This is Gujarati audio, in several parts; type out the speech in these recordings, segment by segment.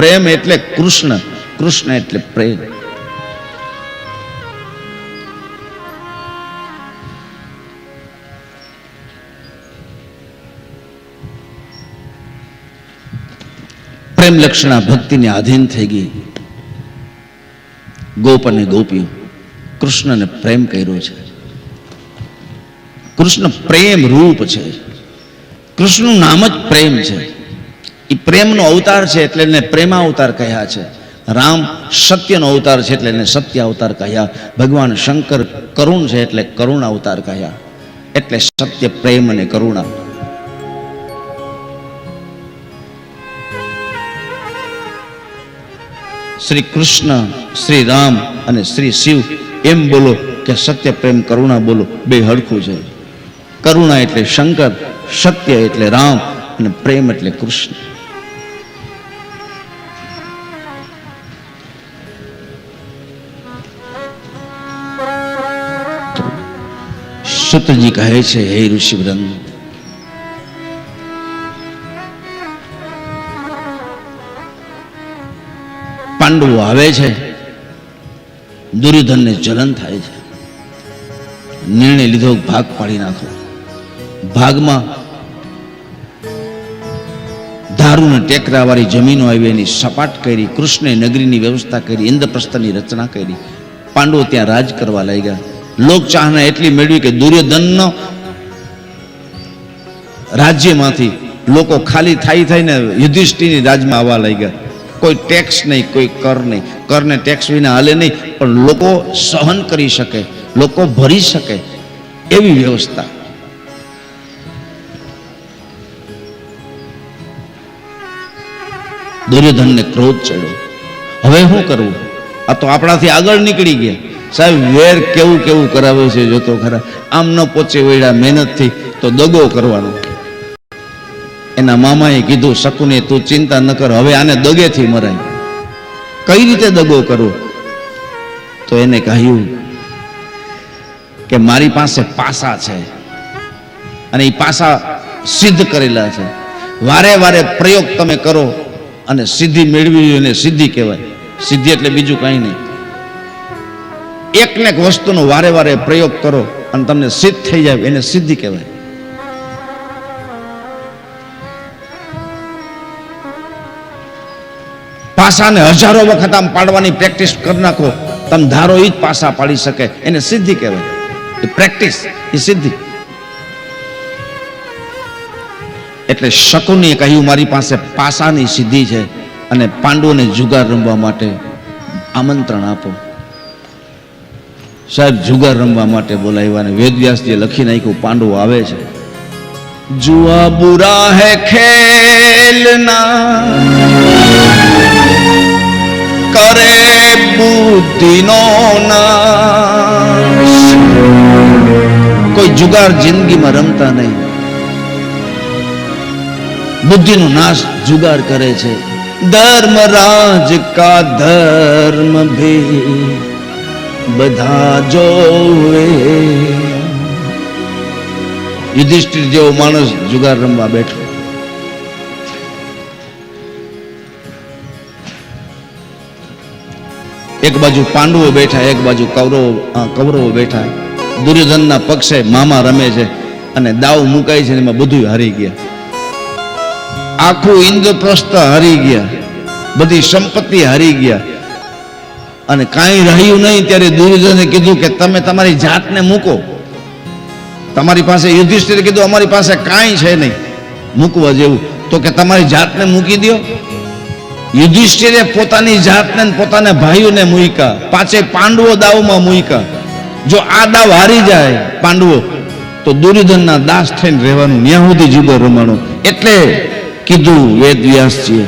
પ્રેમ એટલે કૃષ્ણ કૃષ્ણ એટલે પ્રેમ. પ્રેમ લક્ષણા ભક્તિને આધીન થઈ ગઈ. ગોપ અને ગોપીઓ, કૃષ્ણને પ્રેમ કર્યો છે. કૃષ્ણ પ્રેમ રૂપ છે. કૃષ્ણનું નામ જ પ્રેમ છે. એ પ્રેમનો અવતાર છે એટલે એને પ્રેમા અવતાર કહ્યા છે. રામ સત્યનો અવતાર છે એટલે એને સત્ય અવતાર કહ્યા. ભગવાન શંકર કરુણ છે એટલે કરુણ અવતાર કહ્યા. એટલે સત્ય, પ્રેમ અને કરુણા. શ્રી કૃષ્ણ, શ્રી રામ અને શ્રી શિવ એમ બોલો કે સત્ય, પ્રેમ, કરુણા બોલો, બે હડખું છે. કરુણા એટલે શંકર, સત્ય એટલે રામ અને પ્રેમ એટલે કૃષ્ણ. સુતજી કહે છે, હે ઋષિવૃંદ, પાંડવો આવે છે, દુર્યોધનને જલન થાય છે. નિર્ણય લીધો, ભાગ પાડી નાખો. ભાગમાં ધારુને ટેકરાવાળી જમીનો આવી, એની સપાટ કરી કૃષ્ણે નગરીની વ્યવસ્થા કરી, ઇન્દ્રપ્રસ્થની રચના કરી. પાંડવો ત્યાં રાજ કરવા લાગ્યા. લોકચાહના એટલી મેળવી કે દુર્યોધનનો રાજ્યમાંથી લોકો ખાલી થાય થઈને યુધિષ્ઠિરની રાજમાં આવવા લાગ્યા. કોઈ ટેક્સ નહીં, કોઈ કર નહીં. કરને ટેક્સ વિના હાલે નહીં, પણ લોકો સહન કરી શકે, લોકો ભરી શકે એવી વ્યવસ્થા. દુર્યોધનને ક્રોધ ચડ્યો. હવે શું કરવું? આ તો આપણાથી આગળ નીકળી ગયા. સાહેબ, વેર કેવું કેવું કરાવે છે જોતો ખરા. આમ ન પોચે વળ્યા મહેનતથી તો દગો કરવાનો. એના મામાએ કીધું, શકુને, તું ચિંતા ન કર, હવે આને દગેથી મરાય. કઈ રીતે દગો કરવો? તો એને કહ્યું કે મારી પાસે પાસા છે અને એ પાસા સિદ્ધ કરેલા છે. વારે વારે પ્રયોગ તમે કરો અને સિદ્ધિ મેળવી એને સિદ્ધિ કહેવાય. સિદ્ધિ એટલે બીજું કાંઈ નહીં. એક ને એક વસ્તુનો વારે વારે પ્રયોગ કરો અને તમને સિદ્ધ થઈ જાય, એને સિદ્ધિ કહેવાય. પાસાને હજારો વખત આમ પાડવાની પ્રેક્ટિસ કરી નાખો, તમે ધારો એ જ પાસા પાડી શકે, એને સિદ્ધિ કહેવાય. એ પ્રેક્ટિસ, એ સિદ્ધિ. એટલે શકુને કહ્યું, મારી પાસે પાસાની સિદ્ધિ છે અને પાંડવોને જુગાર રમવા માટે આમંત્રણ આપો. સાહેબ, જુગાર રમવા માટે બોલાવ્યા અને વેદવ્યાસજીએ લખી નાખ્યું, પાંડવો આવે છે. જુઆ બુરા હે ખેલના, કરે બુદ્ધિનો નાશ. કોઈ જુગાર જિંદગીમાં રમતા નહીં. બુદ્ધિનો નાશ જુગાર કરે છે. ધર્મરાજ કા ધર્મ ભી. બધા જોવે. યુધિષ્ઠિર જેવો માણસ જુગાર રમવા બેઠો. એક બાજુ પાંડવો બેઠા, એક બાજુ કૌરવો કૌરવો બેઠા. દુર્યોધનના પક્ષે મામા રમે છે અને દાવ મુકાય છે એમાં બધું હારી ગયા. આખું ઇન્દ્રપ્રસ્થ હારી ગયા. બધી સંપત્તિ હારી ગયા. અને કાંઈ રહ્યું નહીં ત્યારે દુર્યોધને કીધું કે તમે તમારી જાતને મૂકો. તમારી પાસે યુધિષ્ઠિરે કીધું, અમારી પાસે કાંઈ છે નહીં. મૂકવા જેવું. તો કે તમારી જાતને મૂકી દો યુધિષ્ઠિરે પોતાની જાતને પોતાના ભાઈઓને મૂક્યા. પાછે પાંડવો દાવમાં મૂક્યા. જો આ દાવ હારી જાય પાંડવો, તો દુર્યોધનના દાસ થઈને રહેવાનું ન્યા સુધી જુદો રમાણો એટલે કીધું વેદ વ્યાસજીએ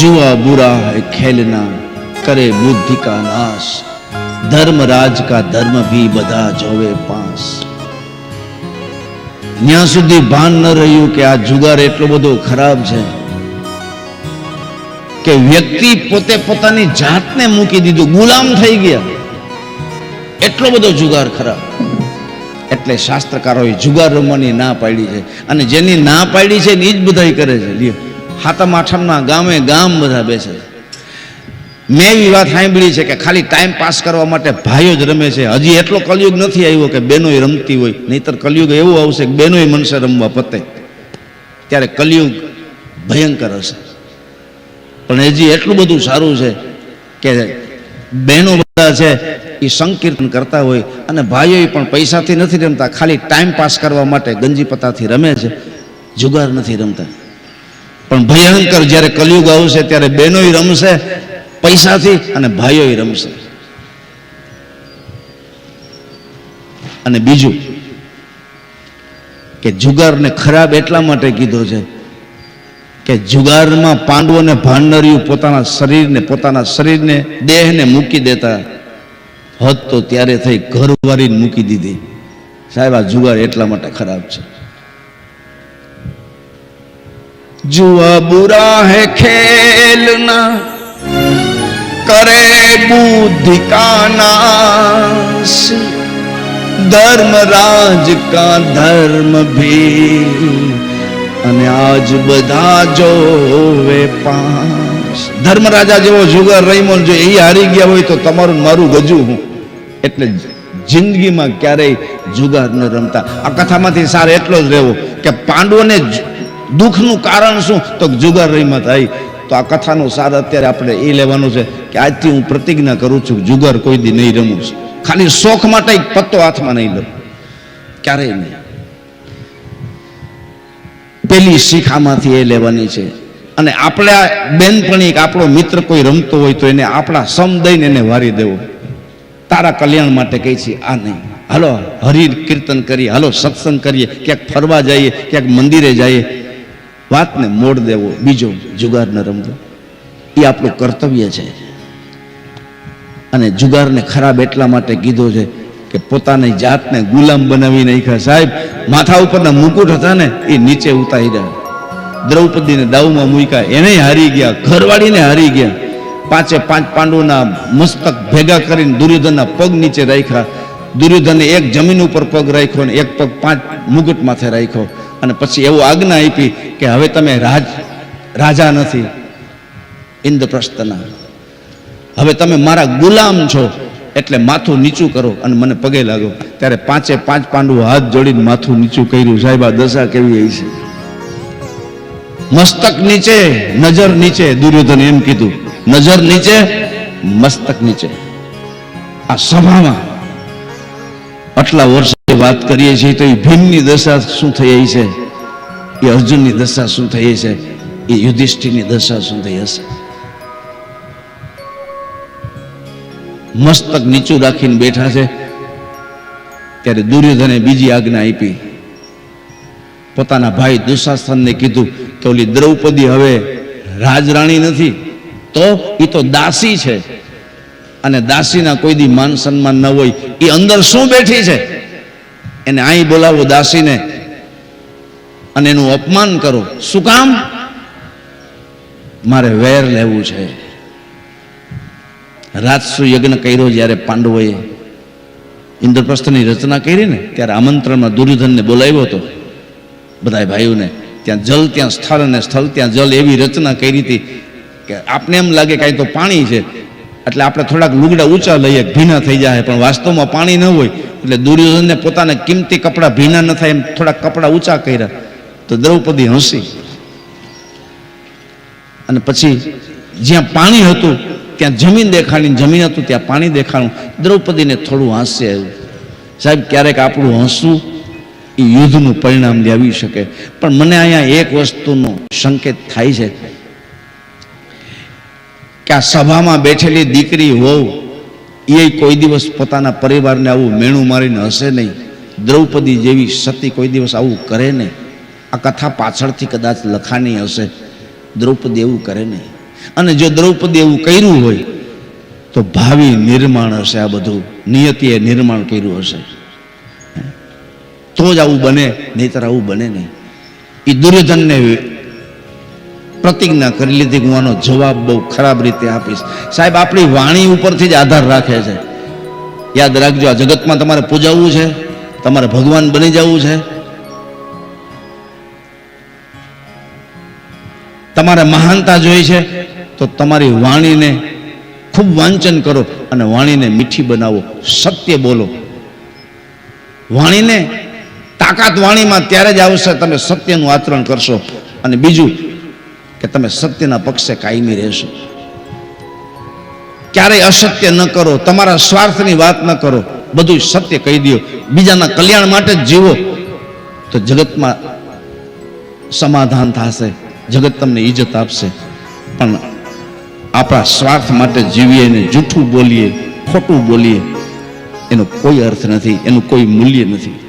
जुआ बुरा है खेलना करे बुद्धि का नाश धर्मराज का धर्म भी બધા જોવે પાસ ત્યાં સુધી ભાન ન રહ્યું કે આ જુગાર એટલો બધો ખરાબ છે કે વ્યક્તિ પોતે પોતાની જાત જાતને મૂકી દીધું ગુલામ થઈ ગયા એટલો બધો જુગાર ખરાબ એટલે શાસ્ત્રકારોએ જુગાર રમવાની ના પાડી છે અને જેની ના પાડી છે ને એ જ બધાય કરે છે લ્યો હાતમ આઠમના ગામે ગામ બધા બેસે. મેં એવી વાત સાંભળી છે કે ખાલી ટાઈમ પાસ કરવા માટે ભાઈઓ જ રમે છે. હજી એટલો કલયુગ નથી આવ્યો કે બહેનોય રમતી હોય. નહીતર કલયુગ એવું આવશે કે બહેનોય મનસે રમવા પતે. ત્યારે કલયુગ ભયંકર હશે. પણ હજી એટલું બધું સારું છે કે બહેનો બધા છે એ સંકીર્તન કરતા હોય અને ભાઈઓ પણ પૈસાથી નથી રમતા. ખાલી ટાઈમ પાસ કરવા માટે ગંજી પતાથી રમે છે. જુગાર નથી રમતા. પણ ભયંકર જ્યારે કલયુગ આવશે ત્યારે બહેનોય રમશે, પૈસાથી અને ભાઈઓય રમશે. અને બીજું કે જુગારને ખરાબ એટલા માટે કીધો છે કે જુગારમાં પાંડવોને ભાંડર્યું પોતાના શરીરને પોતાના શરીરને, દેહને મૂકી દેતા હદ તો ત્યારે થઈ ઘરવાળીને મૂકી દીધી. સાહેબ, આ જુગાર એટલા માટે ખરાબ છે. जुआ बुरा है खेलना करे बुद्धि का ધર્મ धर्मराज का धर्म भी અને આજ બધા જોવે પાસ. ધર્મરાજા જેવો જુગર રહીમો જો એ હારી ગયા હોય તો તમારું મારું ગજું હું. એટલે જિંદગીમાં ક્યારેય જુગાર ન રમતા. આ કથામાંથી સાર એટલો જ રહેવો કે પાંડવોને દુઃખનું કારણ શું? તો જુગાર રહીમાં થાય તો આ કથાનો સાર અત્યારે આપણે એ લેવાનું છે કે આજથી હું પ્રતિજ્ઞા કરું છું જુગાર કોઈ દી નહીં રમું છું. ખાલી શોખ માટે એક પત્તો હાથમાં નહીં લઉં. ક્યારેય નહીં. પેલી શીખામાંથી એ લેવાની છે. અને આપણે બેનપણી આપણો મિત્ર કોઈ રમતો હોય તો એને આપણા સમ દઈને એને વારી દેવો. તારા કલ્યાણ માટે કહી છે, આ નહીં. હાલો, હરિ કીર્તન કરીએ, હાલો, સત્સંગ કરીએ, ક્યાંક ફરવા જઈએ, ક્યાંક મંદિરે જઈએ. વાતને મોડ દેવો, બીજો જુગાર ન રમવો. એ આપણું કર્તવ્ય છે. અને જુગારને ખરાબ એટલા માટે કીધો છે કે પોતાની જાતને ગુલામ બનાવી નાખ્યા. સાહેબ, માથા ઉપરના મુકુટ હતા ને, એ નીચે ઉતારી રહ્યા દ્રૌપદીને દાઉમાં મૂક્યા. એને હારી ગયા, ઘરવાળીને હારી ગયા. પાંચે પાંચ પાંડુના મસ્તક ભેગા કરીને દુર્યોધનના પગ નીચે રાખ્યા. દુર્યોધને એક જમીન ઉપર પગ રાખ્યો અને એક પગ પાંચ મુગટ માથે રાખ્યો. અને પછી એવું આજ્ઞા આપી કે હવે તમે રાજ, રાજા નથી, ઇન્દ્રપ્રસ્થના. હવે તમે મારા ગુલામ છો, એટલે માથું નીચું કરો અને મને પગે લાગો. ત્યારે પાંચે પાંચ પાંડુ હાથ જોડીને માથું નીચું કર્યું. સાહેબ, આ દશા કેવી છે? મસ્તક નીચે, નજર નીચે, દુર્યોધન એમ કીધું. નજર નીચે, મસ્તક નીચે. આ સભામાં આટલા વર્ષે વાત કરીએ છીએ તો એ ભીમની દશા શું થઈ છે? એ અર્જુનની દશા શું થઈ છે? એ યુધિષ્ઠિરની દશા શું થઈ હશે? મસ્તક નીચું રાખીને બેઠા છે. ત્યારે દુર્યોધને બીજી આજ્ઞા આપી. પોતાના ભાઈ દુશાસનને કીધું કે ઓલી દ્રૌપદી હવે રાજરાણી નથી, તો એ તો દાસી છે. અને દાસીના કોઈ દી માન સન્માન ન હોય એ અંદર શું બેઠી છે? એને અહીં બોલાવો દાસીને અને એનું અપમાન કરો. શું કામ? મારે વેર લેવું છે. રાજસુ યજ્ઞ કર્યો જ્યારે પાંડવોએ ઇન્દ્રપ્રસ્થની રચના કરી ને, ત્યારે આમંત્રણમાં દુર્યોધનને બોલાવ્યો હતો. બધા ભાઈઓને, ત્યાં જલ, ત્યાં સ્થળ અને સ્થળ, ત્યાં જલ એવી રચના કરી હતી કે આપને એમ લાગે કાંઈ તો પાણી છે. એટલે આપણે થોડાક લુગડા ઊંચા લઈએ, ભીના થઈ જાય, પણ વાસ્તવમાં પાણી ન હોય, એટલે દુર્યોધનને પોતાના કિંમતી કપડાં ભીના ન થાય એમ થોડાક કપડાં ઊંચા કર્યા. તો દ્રૌપદી હસી. અને પછી જ્યાં પાણી હતું, ત્યાં જમીન દેખાણી જમીન હતું, ત્યાં પાણી દેખાણું દ્રૌપદીને થોડું હાસ્ય આવ્યું. સાહેબ, ક્યારેક આપણું હસવું એ યુદ્ધનું પરિણામ લાવી શકે. પણ મને અહીંયા એક વસ્તુનો સંકેત થાય છે. કે આ સભામાં બેઠેલી દીકરી હોવ એ કોઈ દિવસ પોતાના પરિવારને આવું મેણું મારીને હશે નહીં. દ્રૌપદી જેવી સતી કોઈ દિવસ આવું કરે નહીં. આ કથા પાછળથી કદાચ લખાણી હશે. દ્રૌપદી એવું કરે નહીં. અને જો દ્રૌપદી એવું કર્યું હોય, તો ભાવિ નિર્માણ હશે આ બધું. નિયતિએ નિર્માણ કર્યું હશે. તો જ આવું બને, નહીતર આવું બને નહીં. એ દુર્યોધનને પ્રતિજ્ઞા કરી લીધી હું આનો જવાબ બહુ ખરાબ રીતે આપીશ. સાહેબ, આપણી વાણી ઉપરથી જ આધાર રાખે છે. યાદ રાખજો, આ જગતમાં તમારે પૂજાવવું છે, તમારે ભગવાન બની જવું છે. તમારે મહાનતા જોઈ છે, તો તમારી વાણીને ખૂબ વાંચન કરો અને વાણીને મીઠી બનાવો, સત્ય બોલો. વાણીને તાકાત વાણીમાં ત્યારે જ આવશે, તમે સત્યનું આચરણ કરશો. અને બીજું કે તમે સત્યના પક્ષે કાયમી રહેશો. ક્યારેય અસત્ય ન કરો, તમારા સ્વાર્થની વાત ન કરો, બધું સત્ય કહી દો. બીજાના કલ્યાણ માટે જ જીવો. તો જગતમાં સમાધાન થશે, જગત તમને ઇજ્જત આપશે. પણ આપણા સ્વાર્થ માટે જીવીએ ને જૂઠું બોલીએ, ખોટું બોલીએ, એનો કોઈ અર્થ નથી, એનું કોઈ મૂલ્ય નથી.